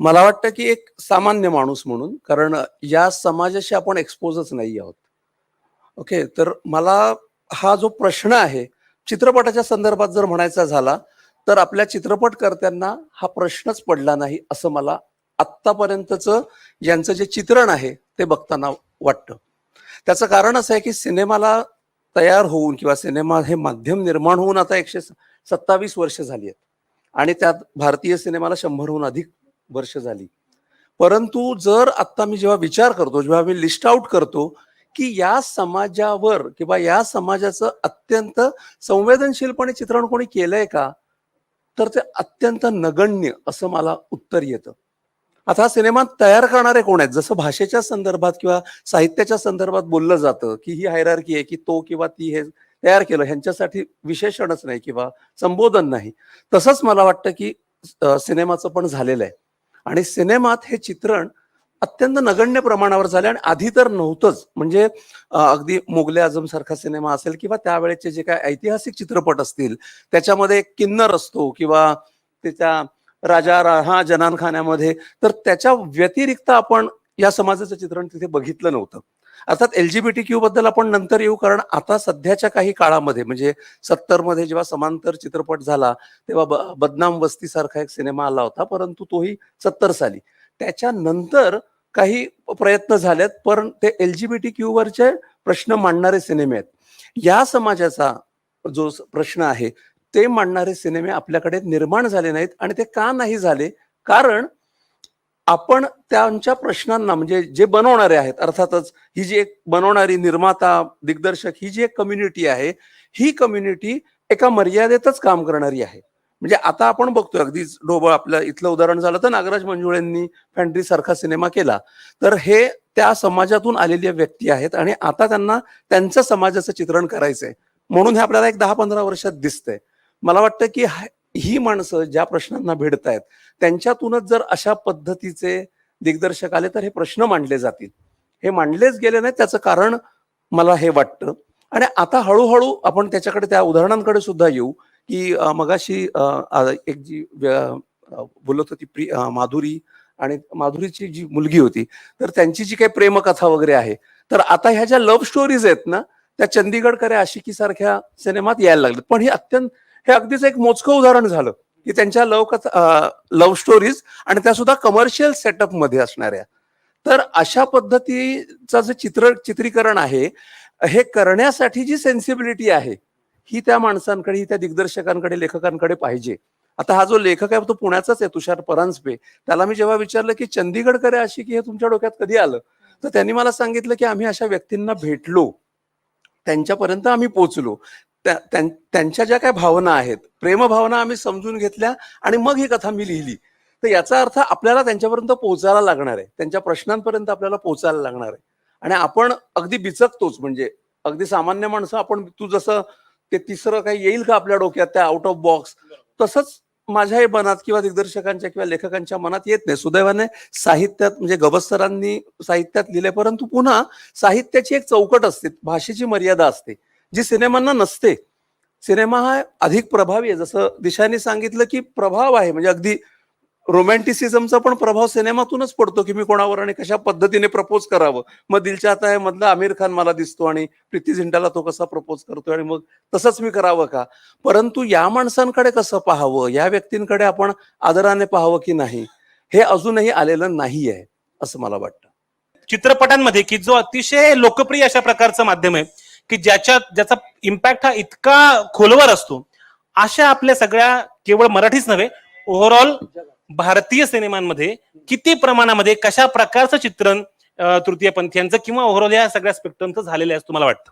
मला वाटतं की एक सामान्य माणूस म्हणून कारण या समाजाशी आपण एक्सपोजच नाही आहोत. ओके तर मला हा जो प्रश्न आहे चित्रपटाच्या संदर्भात जर म्हणायचा झाला तर आपल्या चित्रपटकर्त्यांना हा प्रश्नच पडला नाही असं मला आत्तापर्यंतचं यांचं जे चित्रण आहे ते बघताना वाटतं. त्याचं कारण असं आहे की सिनेमाला तयार होऊन किंवा सिनेमा हे माध्यम निर्माण होऊन आता एकशे सत्तावीस वर्ष झाली आहेत. आणि त्यात भारतीय सिनेमाला शंभरहून अधिक वर्ष झाली. परंतु जर आत्ता मी जेव्हा विचार करतो जेव्हा मी लिस्ट आउट करतो की या समाजावर किंवा या समाजाचं अत्यंत संवेदनशीलपणे चित्रण कोणी केलंय का तर ते अत्यंत नगण्य असं मला उत्तर येतं. आता हा सिनेमा तयार करणारे कोण आहेत? जसं भाषेच्या संदर्भात किंवा साहित्याच्या संदर्भात बोललं जातं की ही हायरार्की आहे की तो किंवा ती हे तयार केलं ह्यांच्यासाठी विशेषणच नाही किंवा संबोधन नाही. तसंच मला वाटतं की सिनेमाचं पण झालेलं आहे. आणि सिनेमात हे चित्रण अत्यंत नगण्य प्रमाणावर झाले आणि आधी तर नव्हतंच. म्हणजे अगदी मोगले आझम सारखा सिनेमा असेल किंवा त्यावेळेचे जे काय ऐतिहासिक चित्रपट असतील त्याच्यामध्ये एक किन्नर असतो किंवा त्याच्या राजा राहा जनानखान्यामध्ये तर त्याच्या व्यतिरिक्त आपण या समाजाचं चित्रण तिथे बघितलं नव्हतं. अर्थात L G B T Q बद्दल आपण नंतर येऊ कारण आता सध्याच्या काही काळामध्ये म्हणजे सत्तरमध्ये जेव्हा समांतर चित्रपट झाला तेव्हा ब- बदनाम वस्ती सारखा एक सिनेमा आला होता परंतु तोही सत्तर साली. त्याच्यानंतर काही प्रयत्न झालेत पण ते L G B T Q वरचे प्रश्न मांडणारे सिनेमे आहेत. या समाजाचा जो प्रश्न आहे ते मांडणारे सिनेमे आपल्याकडे निर्माण झाले नाहीत आणि ते का नाही झाले? कारण आपण त्यांच्या प्रश्नांना म्हणजे जे बनवणारे आहेत अर्थातच ही जी एक बनवणारी निर्माता दिग्दर्शक ही जी एक कम्युनिटी आहे ही कम्युनिटी एका मर्यादेतच काम करणारी आहे. म्हणजे आता आपण बघतोय अगदीच ढोबळ आपलं इथलं उदाहरण झालं तर नागराज मंजुळेंनी फॅन्ड्री सारखा सिनेमा केला. तर हे त्या समाजातून आलेल्या व्यक्ती आहेत आणि आता त्यांना त्यांचं समाजाचं चित्रण करायचंय. म्हणून हे आपल्याला एक दहा पंधरा वर्षात दिसतंय. मला वाटतं की ही माणसं ज्या प्रश्नांना भिडतायत त्यांच्यातूनच जर अशा पद्धतीचे दिग्दर्शक आले तर हे प्रश्न मांडले जातील. हे मांडलेच गेले नाही त्याचं कारण मला हे वाटतं. आणि आता हळूहळू आपण त्याच्याकडे त्या उदाहरणांकडे सुद्धा येऊ की मगाशी एक जी व्य- बोलत होती प्रि माधुरी आणि माधुरीची जी मुलगी होती तर त्यांची जी काही प्रेमकथा वगैरे आहे तर आता ह्या ज्या लव्ह स्टोरीज आहेत ना त्या चंदीगडकरे आशिकी सारख्या सिनेमात यायला लागल्यात पण ही अत्यंत हे अगदीच एक मोजकं उदाहरण झालं की त्यांच्या लव लव्ह स्टोरीज आणि त्या सुद्धा कमर्शियल सेटअपमध्ये असणाऱ्या. तर अशा पद्धतीचं जे चित्र चित्रीकरण आहे हे करण्यासाठी जी सेन्सिबिलिटी आहे ही त्या माणसांकडे ही त्या दिग्दर्शकांकडे लेखकांकडे पाहिजे. आता हा जो लेखक आहे तो पुण्याचाच आहे तुषार परांजपे. त्याला मी जेव्हा विचारलं की चंदीगडकडे अशी की हे तुमच्या डोक्यात कधी आलं? तर त्यांनी मला सांगितलं की आम्ही अशा व्यक्तींना भेटलो. त्यांच्यापर्यंत आम्ही पोचलो त्यांच्या ज्या काय भावना आहेत प्रेमभावना आम्ही समजून घेतल्या आणि मग ही कथा मी लिहिली. तर याचा अर्थ आपल्याला त्यांच्यापर्यंत पोहोचायला लागणार आहे. त्यांच्या प्रश्नांपर्यंत आपल्याला पोहोचायला लागणार आहे. आणि आपण अगदी बिचकतोच म्हणजे अगदी सामान्य माणसं आपण तू जसं ते तिसरं काही येईल का आपल्या डोक्यात त्या आउट ऑफ बॉक्स तसंच माझ्याही मनात किंवा दिग्दर्शकांच्या किंवा लेखकांच्या मनात येत नाही. सुदैवाने साहित्यात म्हणजे गबस्तरांनी साहित्यात लिहिले परंतु पुन्हा साहित्याची एक चौकट असते. भाषेची मर्यादा असते. जी सिनेमांना नसते. सिनेमा हा अधिक प्रभावी आहे. जसं दिशाने सांगितलं की प्रभाव आहे. म्हणजे अगदी रोमॅन्टिसिझमचा पण प्रभाव सिनेमातूनच पडतो की मी कोणावर आणि कशा पद्धतीने प्रपोज करावं. मग दिलच्या आता आहे मधला आमिर खान मला दिसतो आणि प्रीती झिंटाला तो कसा प्रपोज करतोय आणि मग तसंच मी करावं का? परंतु या माणसांकडे कसं पाहावं? या व्यक्तींकडे आपण आदराने पाहावं की नाही? हे अजूनही आलेलं नाही आहे असं मला वाटतं. चित्रपटांमध्ये की जो अतिशय लोकप्रिय अशा प्रकारचं माध्यम आहे की ज्याच्यात ज्याचा इम्पॅक्ट हा इतका खोलवर असतो. अशा आपल्या सगळ्या केवळ मराठीच नव्हे ओव्हरऑल भारतीय सिनेमांमध्ये किती प्रमाणामध्ये कशा प्रकारचं चित्रण अं, तृतीयपंथीयांचं किंवा ओव्हरऑल या सगळ्या स्पेक्ट्रमचं झालेलं आहे तुम्हाला वाटतं?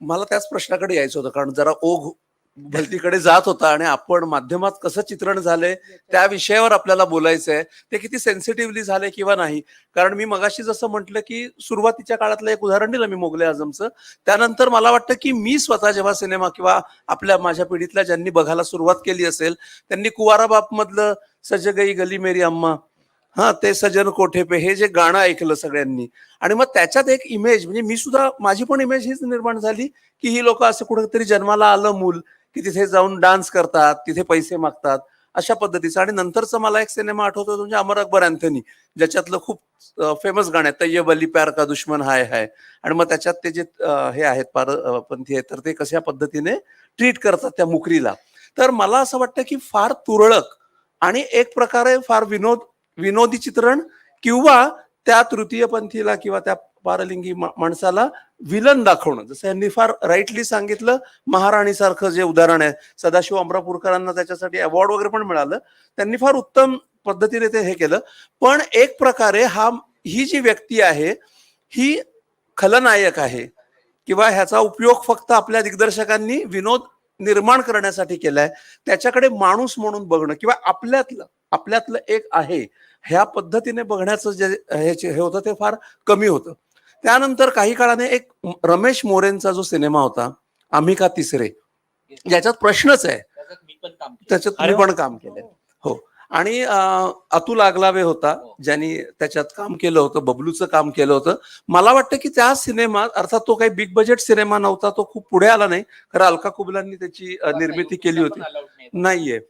मला त्याच प्रश्नाकडे यायचं होतं कारण जरा ओघ भलतीकडे जात होता आणि आपण माध्यमात कसं चित्रण झालंय त्या विषयावर आपल्याला बोलायचं आहे ते किती सेन्सिटिव्हली झाले किंवा नाही? कारण मी मगाशी जसं म्हटलं की सुरुवातीच्या काळातलं एक उदाहरण दिलं मी मोगले आझमचं. त्यानंतर मला वाटतं की मी स्वतः जेव्हा सिनेमा किंवा आपल्या माझ्या पिढीतल्या ज्यांनी बघायला सुरुवात केली असेल त्यांनी कुवारा बाप मधलं सज गई गली मेरी अम्मा हा ते सजन कोठे पे हे जे गाणं ऐकलं सगळ्यांनी. आणि मग त्याच्यात एक इमेज म्हणजे मी सुद्धा माझी पण इमेज हीच निर्माण झाली की ही लोक असं कुठेतरी जन्माला आलं मूल. की तिथे जाऊन डान्स करतात तिथे पैसे मागतात अशा पद्धतीचा. आणि नंतरचा मला एक सिनेमा आठवतो म्हणजे अमर अकबर अँथनी ज्याच्यातलं खूप फेमस गाणं आहे तय्यब अली प्यार का दुश्मन हाय हाय. आणि मग त्याच्यात ते जे हे आहेत पारपंथी आहेत तर ते कशा पद्धतीने ट्रीट करतात त्या मुकरीला. तर मला असं वाटतं की फार तुरळक आणि एक प्रकारे फार विनोद विनोदी चित्रण किंवा त्या तृतीयपंथीला किंवा त्या पारलिंगी मा- माणसाला विलन दाखवणं. जसं यांनी फार राईटली सांगितलं महाराणीसारखं जे उदाहरण आहे सदाशिव अमरापूरकरांना त्याच्यासाठी अवॉर्ड वगैरे पण मिळालं. त्यांनी फार उत्तम पद्धतीने ते हे केलं. पण एक प्रकारे हा ही जी व्यक्ती आहे ही खलनायक आहे किंवा ह्याचा उपयोग फक्त आपल्या दिग्दर्शकांनी विनोद निर्माण करण्यासाठी केलाय त्याच्याकडे माणूस म्हणून बघणं किंवा आपल्यातलं आपल्यातलं एक आहे ह्या पद्धतीने बघण्याचं जे जे- हे होतं ते फार कमी होतं. त्यानंतर काही काळाने एक रमेश मोरेंचा जो सिनेमा होता आम्ही का तिसरे ज्याच्यात प्रश्नच आहे. त्याच्यात मी पण काम केलं. केलंय हो. आणि अतुल आगलावे होता हो. ज्यांनी त्याच्यात काम केलं होतं बबलूचं काम केलं होतं. मला वाटतं की त्या सिनेमात अर्थात तो काही बिग बजेट सिनेमा नव्हता तो खूप पुढे आला नाही. खरं अलका कुबलांनी त्याची निर्मिती केली होती. नाहीये.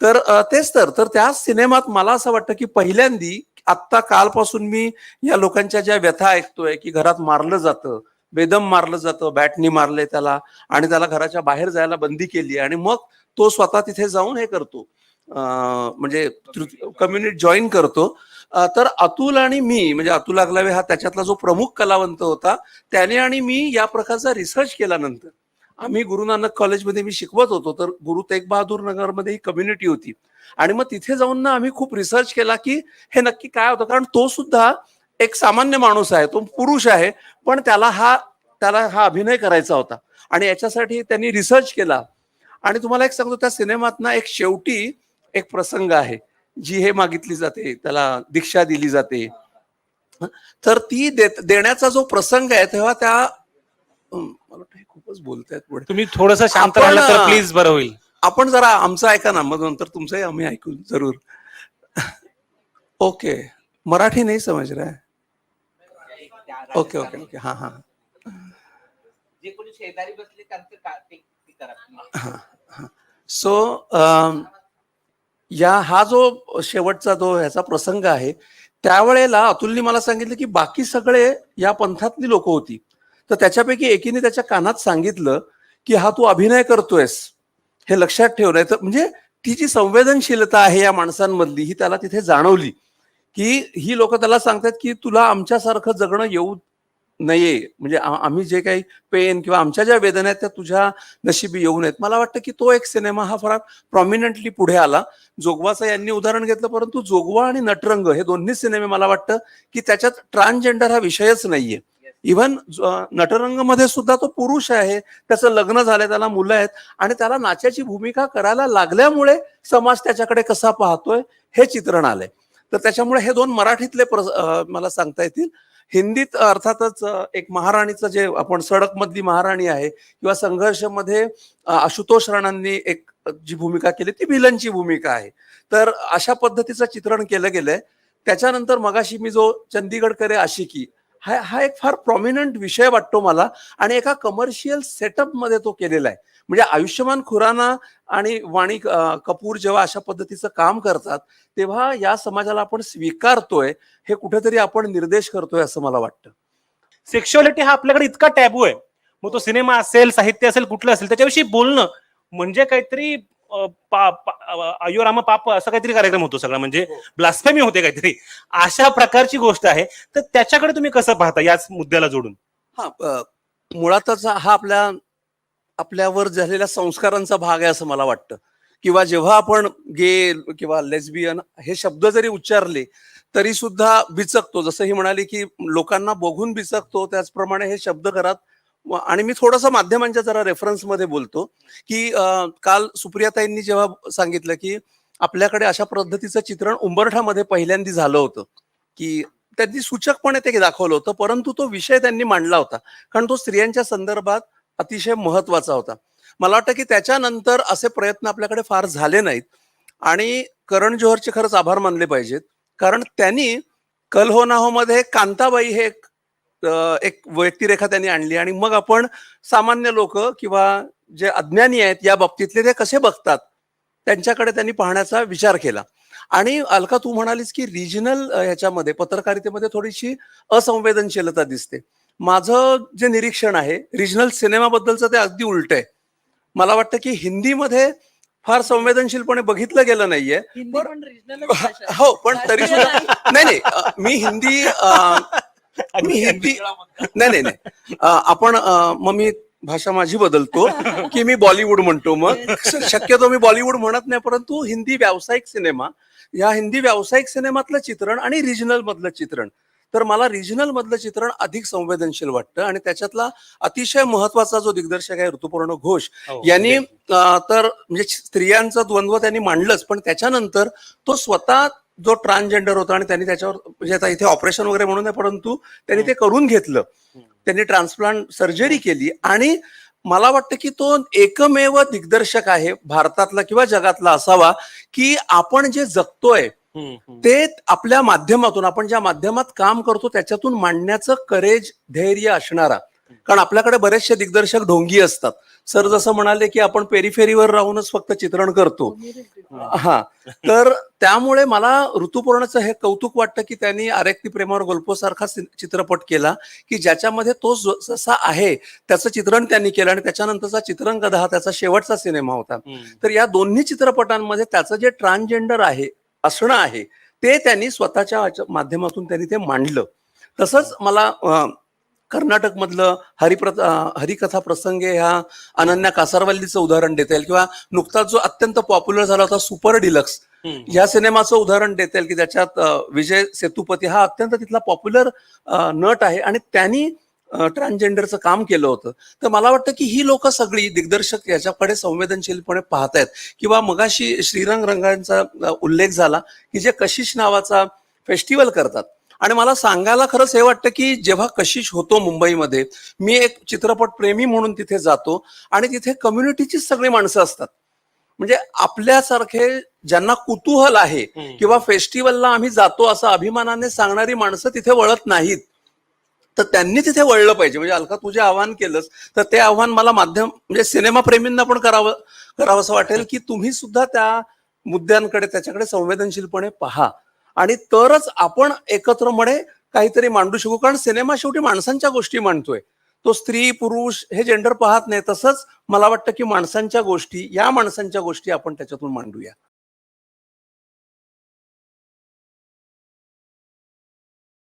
तर तेच तर. तर त्या सिनेमात मला असं वाटतं की पहिल्यांदी आत्ता कालपासून मी या लोकांच्या ज्या व्यथा ऐकतोय की घरात मारलं जातं बेदम मारलं जातं बॅटनी मारले त्याला आणि त्याला घराच्या बाहेर जायला बंदी केली आणि मग तो स्वतः तिथे जाऊन हे करतो. म्हणजे कम्युनिटी जॉईन करतो. तर अतुल आणि मी म्हणजे अतुल अगलावे हा त्याच्यातला जो प्रमुख कलावंत होता त्याने आणि मी या प्रकारचा रिसर्च केल्यानंतर आम्ही गुरु नानक कॉलेजमध्ये मी शिकवत होतो तर गुरु तेग बहादूर नगरमध्ये ही कम्युनिटी होती. आणि मग तिथे जाऊन ना आम्ही खूप रिसर्च केला की हे नक्की काय होतं कारण तो सुद्धा एक सामान्य माणूस आहे तो पुरुष आहे पण त्याला हा त्याला हा अभिनय करायचा होता. आणि याच्यासाठी त्यांनी रिसर्च केला. आणि तुम्हाला एक सांगतो त्या सिनेमात ना एक शेवटी एक प्रसंग आहे जी हे मागितली जाते त्याला दीक्षा दिली जाते. तर ती देत- देण्याचा जो प्रसंग आहे तेव्हा त्या मला वाटतं हे खूपच बोलतायत पुढे. तुम्ही थोडस शांत राहिलं तर प्लीज बरं होईल. आपण जरा आमचं ऐका ना मग नंतर तुमचंही आम्ही ऐकू जरूर. ओके. मराठी नाही समज रहा त्या ओके ओके ओके. हा हा. जे कोणी शेजारी बसले त्यांचं. सो या हा जो शेवटचा जो ह्याचा प्रसंग आहे त्यावेळेला अतुलनी मला सांगितलं की बाकी सगळे या पंथातली लोक होती. तर त्याच्यापैकी एकीने त्याच्या कानात सांगितलं की हा तू अभिनय करतोयस हे लक्षात ठेवलंय तर म्हणजे ती जी संवेदनशीलता आहे या माणसांमधली ही त्याला तिथे जाणवली की ही लोक त्याला सांगतात की तुला आमच्यासारखं जगणं येऊ नये. म्हणजे आम्ही जे काही पेन किंवा आमच्या ज्या वेदना आहेत त्या तुझ्या नशिबी येऊ नयेत. मला वाटतं की तो एक सिनेमा हा फार प्रॉमिनंटली पुढे आला. जोगवाचा यांनी उदाहरण घेतलं परंतु जोगवा आणि नटरंग हे दोन्ही सिनेमे मला वाटतं की त्याच्यात ट्रान्सजेंडर हा विषयच नाहीये. इव्हन नटरंगमध्ये सुद्धा तो पुरुष आहे. त्याचं लग्न झालंय त्याला मुलं आहेत. आणि त्याला नाच्याची भूमिका करायला लागल्यामुळे समाज त्याच्याकडे कसा पाहतोय हे चित्रण आलंय. तर त्याच्यामुळे हे दोन मराठीतले मला सांगता येतील. हिंदीत अर्थातच एक महाराणीचं जे आपण सडक मधली महाराणी आहे किंवा संघर्षमध्ये आशुतोष राणांनी एक जी भूमिका केली ती विलनची भूमिका आहे. तर अशा पद्धतीचं चित्रण केलं गेलंय. त्याच्यानंतर मगाशी मी जो चंदीगडकरे आशिकी हा हा एक फार प्रॉमिनंट विषय वाटतो मला आणि एका कमर्शियल सेटअपमध्ये तो केलेला आहे. म्हणजे आयुष्यमान खुराना आणि वाणी कपूर जेव्हा अशा पद्धतीचं काम करतात तेव्हा या समाजाला आपण स्वीकारतोय हे कुठेतरी आपण निर्देश करतोय असं मला वाटतं. सेक्शुअलिटी हा आपल्याकडे इतका टॅबू आहे. मग तो सिनेमा असेल साहित्य असेल कुठलं असेल त्याच्याविषयी बोलणं म्हणजे काहीतरी अयोरामा पाप असं काहीतरी कार्यक्रम होतो सगळा. म्हणजे हो. ब्लास्फेमी होते काहीतरी. अशा प्रकारची गोष्ट आहे. तर त्याच्याकडे तुम्ही कसं पाहता याच मुद्द्याला जोडून? हा मुळातच हा आपल्या आपल्यावर झालेल्या संस्कारांचा भाग आहे असं मला वाटतं. किंवा जेव्हा आपण गे किंवा लेस्बियन हे शब्द जरी उच्चारले तरी सुद्धा बिचकतो. जसं ही म्हणाली की लोकांना बघून बिचकतो त्याचप्रमाणे हे शब्द घरात आणि मी थोडंसं माध्यमांच्या जरा रेफरन्समध्ये बोलतो की काल सुप्रियाताईंनी जेव्हा सांगितलं की आपल्याकडे अशा पद्धतीचं चित्रण उंबरठामध्ये पहिल्यांदा झालं होतं की त्यांनी सूचकपणे ते दाखवलं होतं परंतु तो विषय त्यांनी मांडला होता कारण तो स्त्रियांच्या संदर्भात अतिशय महत्त्वाचा होता. मला वाटतं की त्याच्यानंतर असे प्रयत्न आपल्याकडे फार झाले नाहीत आणि करण जोहरचे खरंच आभार मानले पाहिजेत कारण त्यांनी कल हो ना हो मध्ये कांताबाई हे एक एक व्यक्तिरेखा त्यांनी आणली आणि मग आपण सामान्य लोक किंवा जे अज्ञानी आहेत या बाबतीतले ते कसे बघतात? त्यांच्याकडे त्यांनी पाहण्याचा विचार केला. आणि अलका तू म्हणालीस की रिजनल ह्याच्यामध्ये पत्रकारितेमध्ये थोडीशी असंवेदनशीलता दिसते. माझं जे निरीक्षण आहे रिजनल सिनेमाबद्दलचं ते अगदी उलट आहे. मला वाटतं की हिंदीमध्ये फार संवेदनशीलपणे बघितलं गेलं नाहीये. हो पण तरी सुद्धा नाही. नाही. मी हिंदी नाही नाही नाही. आपण मग मी भाषा माझी बदलतो की मी बॉलिवूड म्हणतो मग. शक्यतो मी बॉलिवूड म्हणत नाही परंतु हिंदी व्यावसायिक सिनेमा या हिंदी व्यावसायिक सिनेमातलं चित्रण आणि रिजनल मधलं चित्रण. तर मला रिजनल मधलं चित्रण अधिक संवेदनशील वाटतं आणि त्याच्यातला अतिशय महत्त्वाचा जो दिग्दर्शक आहे ऋतुपर्ण घोष हो, यांनी तर म्हणजे स्त्रियांचं द्वंद्व त्यांनी मांडलंच पण त्याच्यानंतर तो स्वतः जो ट्रान्सजेंडर होता आणि त्यांनी त्याच्यावर म्हणजे आता इथे ऑपरेशन वगैरे म्हणून नाही परंतु त्यांनी ते करून घेतलं त्यांनी ट्रान्सप्लांट सर्जरी केली आणि मला वाटतं की तो एकमेव दिग्दर्शक आहे भारतातला किंवा जगातला असावा की आपण जे जगतोय. ते आपल्या माध्यमातून आपण ज्या माध्यमात काम करतो त्याच्यातून मांडण्याचं करेज धैर्य असणारा कारण आपल्याकडे बरेचसे दिग्दर्शक ढोंगी असतात. सर जसं म्हणाले की आपण पेरिफेरीवर राहूनच फक्त चित्रण करतो. हा. तर त्यामुळे मला ऋतुपर्णचं हे कौतुक वाटतं की त्यांनी आरेक्ती प्रेमावर गोल्पो सारखा सि- चित्रपट केला की ज्याच्यामध्ये तो जसा आहे त्याचं चित्रण त्यांनी केलं आणि त्याच्यानंतरचा चित्रण कथा हा त्याचा शेवटचा सिनेमा होता. तर या दोन्ही चित्रपटांमध्ये त्याचं जे ट्रान्सजेंडर आहे असणं आहे ते त्यांनी स्वतःच्या माध्यमातून त्यांनी ते मांडलं. तसंच मला कर्नाटकमधलं हरिप्र अं, हरिकथा प्रसंगे ह्या अनन्या कासारवल्लीचं उदाहरण देता येईल किंवा नुकताच जो अत्यंत पॉप्युलर झाला होता सुपर डिलक्स. या सिनेमाचं उदाहरण देता येईल की त्याच्यात अं, विजय सेतुपती हा अत्यंत तिथला पॉप्युलर नट आहे आणि त्यांनी ट्रान्सजेंडरचं काम केलं होतं. तर मला वाटतं की ही लोक सगळी दिग्दर्शक याच्याकडे संवेदनशीलपणे पाहतायत. किंवा मगाशी श्रीरंग रंगांचा उल्लेख झाला की जे कशिश नावाचा फेस्टिवल करतात. आणि मला सांगायला खरंच हे वाटतं की जेव्हा कशिश होतो मुंबईमध्ये मी एक चित्रपट प्रेमी म्हणून तिथे जातो आणि तिथे कम्युनिटीचीच सगळी माणसं असतात. म्हणजे आपल्यासारखे ज्यांना कुतूहल आहे. किंवा फेस्टिवलला आम्ही जातो असं अभिमानाने सांगणारी माणसं तिथे वळत नाहीत तर त्यांनी तिथे वळलं पाहिजे. म्हणजे अलका तुझे आव्हान केलंस तर ते आव्हान मला माध्यम म्हणजे सिनेमा प्रेमींना पण करावं करावं असं वाटेल की तुम्ही सुद्धा त्या मुद्द्यांकडे त्याच्याकडे संवेदनशीलपणे पहा. आणि तरच आपण एकत्रपणे काहीतरी मांडू शकू. कारण सिनेमा शेवटी माणसांच्या गोष्टी मांडतोय. तो स्त्री पुरुष हे जेंडर पाहत नाही. तसंच मला वाटतं की माणसांच्या गोष्टी या माणसांच्या गोष्टी आपण त्याच्यातून मांडूया.